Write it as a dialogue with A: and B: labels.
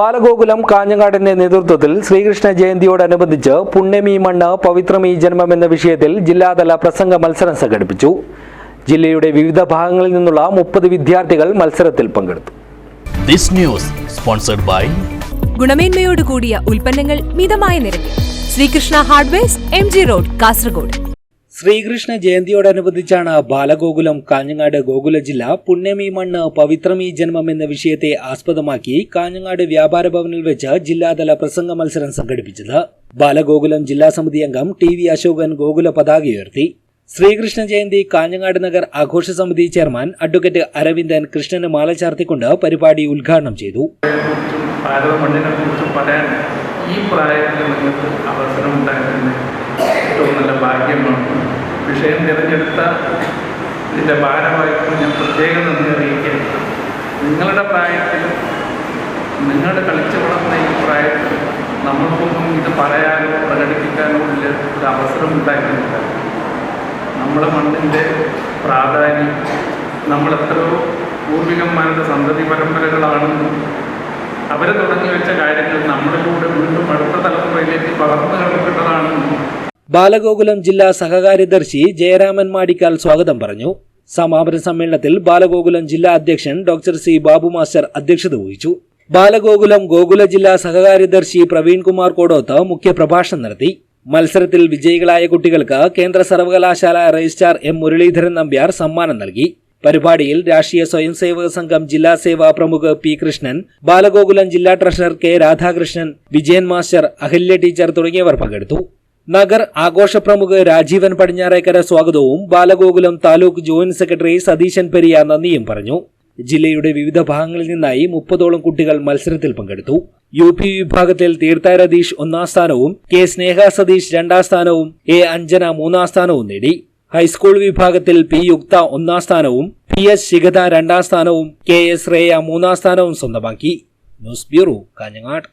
A: ബാലഗോകുലം കാഞ്ഞങ്ങാടിന്റെ നേതൃത്വത്തിൽ ശ്രീകൃഷ്ണ ജയന്തിയോടനുബന്ധിച്ച് പുണ്യമീ മണ്ണ് പവിത്രമീ ജന്മം എന്ന വിഷയത്തിൽ ജില്ലാതല പ്രസംഗ മത്സരം സംഘടിപ്പിച്ചു. ജില്ലയുടെ വിവിധ ഭാഗങ്ങളിൽ നിന്നുള്ള മുപ്പത് വിദ്യാർത്ഥികൾ മത്സരത്തിൽ പങ്കെടുത്തു.
B: This news sponsored by
C: ഗുണമേന്മയോട് കൂടിയ ഉൽപ്പന്നങ്ങൾ മിതമായ നിരക്കിൽ. Sreekrishna hardwares M G road Kasaragod.
A: Sreekrishna ജയന്തിയോടനുബന്ധിച്ചാണ് Balagokulam Kanhangad ഗോകുല ജില്ല പുണ്യമീ മണ്ണ് പവിത്രമീ ജന്മം എന്ന വിഷയത്തെ ആസ്പദമാക്കി കാഞ്ഞങ്ങാട് വ്യാപാര ഭവനിൽ വെച്ച് ജില്ലാതല പ്രസംഗ മത്സരം സംഘടിപ്പിച്ചത്. ബാലഗോകുലം ജില്ലാ സമിതി അംഗം ടി വി അശോകൻ ഗോകുല പതാക ഉയർത്തി. ശ്രീകൃഷ്ണ ജയന്തി കാഞ്ഞങ്ങാട് നഗർ ആഘോഷ സമിതി ചെയർമാൻ അഡ്വക്കേറ്റ് അരവിന്ദൻ കൃഷ്ണന് മാല ചാർത്തിക്കൊണ്ട് പരിപാടി ഉദ്ഘാടനം ചെയ്തു.
D: ഈ പ്രായത്തിൽ നിങ്ങൾക്ക് അവസരം ഏറ്റവും നല്ല ഭാഗ്യമാണ്. വിഷയം തിരഞ്ഞെടുത്ത ഇതിന്റെ ഭാരവാഹിക്കും ഞാൻ പ്രത്യേകം നന്ദി അറിയിക്കുകയാണ് നിങ്ങളുടെ പ്രായത്തിൽ നിങ്ങൾ കളിച്ചു വളർന്ന ഈ പ്രായത്തിൽ നമ്മൾക്കൊന്നും ഇത് പറയാനോ പ്രകടിപ്പിക്കാനോ ഉള്ള ഒരു അവസരം ഉണ്ടായിരുന്നില്ല. നമ്മുടെ മണ്ണിന്റെ പ്രാധാന്യം നമ്മൾ എത്രയോ പൂർവികന്മാരുടെ സന്തതി പരമ്പരകളാണെന്നും അവരെ തുടങ്ങി വെച്ച കാര്യങ്ങൾ നമ്മളിലൂടെ വീണ്ടും അടുത്ത തലമുറയിലേക്ക് പകർന്നു
A: ബാലഗോകുലം ജില്ലാ സഹകാര്യദർശി ജയരാമൻ മാടിക്കാൽ സ്വാഗതം പറഞ്ഞു. സമാപന സമ്മേളനത്തിൽ ബാലഗോകുലം ജില്ലാ അധ്യക്ഷൻ ഡോക്ടർ സി. ബാബു മാസ്റ്റർ അധ്യക്ഷത വഹിച്ചു. ബാലഗോകുലം ഗോകുല ജില്ലാ സഹകാര്യദർശി പ്രവീൺ കുമാർ കോടോത്ത് മുഖ്യപ്രഭാഷണം നടത്തി. മത്സരത്തിൽ വിജയികളായ കുട്ടികൾക്ക് കേന്ദ്ര സർവകലാശാല രജിസ്ട്രാർ എം. മുരളീധരൻ നമ്പ്യാർ സമ്മാനം നൽകി. പരിപാടിയിൽ രാഷ്ട്രീയ സ്വയംസേവക സംഘം ജില്ലാ സേവാ പ്രമുഖ പി. കൃഷ്ണൻ ബാലഗോകുലം ജില്ലാ treasurer K. Radhakrishnan Vijayan master Ahalya teacher തുടങ്ങിയവർ പങ്കെടുത്തു. നഗർ ആഘോഷ പ്രമുഖ രാജീവൻ പടിഞ്ഞാറേക്കര സ്വാഗതവും ബാലഗോകുലം താലൂക്ക് ജോയിന്റ് സെക്രട്ടറി സതീശൻ പെരിയ നന്ദിയും പറഞ്ഞു. ജില്ലയുടെ വിവിധ ഭാഗങ്ങളിൽ നിന്നായി മുപ്പതോളം കുട്ടികൾ മത്സരത്തിൽ പങ്കെടുത്തു. യു പി വിഭാഗത്തിൽ തീർത്ഥാ രതീഷ് ഒന്നാം സ്ഥാനവും കെ സ്നേഹ സതീഷ് രണ്ടാം സ്ഥാനവും എ അഞ്ജന മൂന്നാം സ്ഥാനവും നേടി. ഹൈസ്കൂൾ വിഭാഗത്തിൽ പി യുക്ത ഒന്നാം സ്ഥാനവും പി എസ് ശിഖത രണ്ടാം സ്ഥാനവും കെ എസ് റേയ മൂന്നാം സ്ഥാനവും സ്വന്തമാക്കി. News bureau Kanhangad.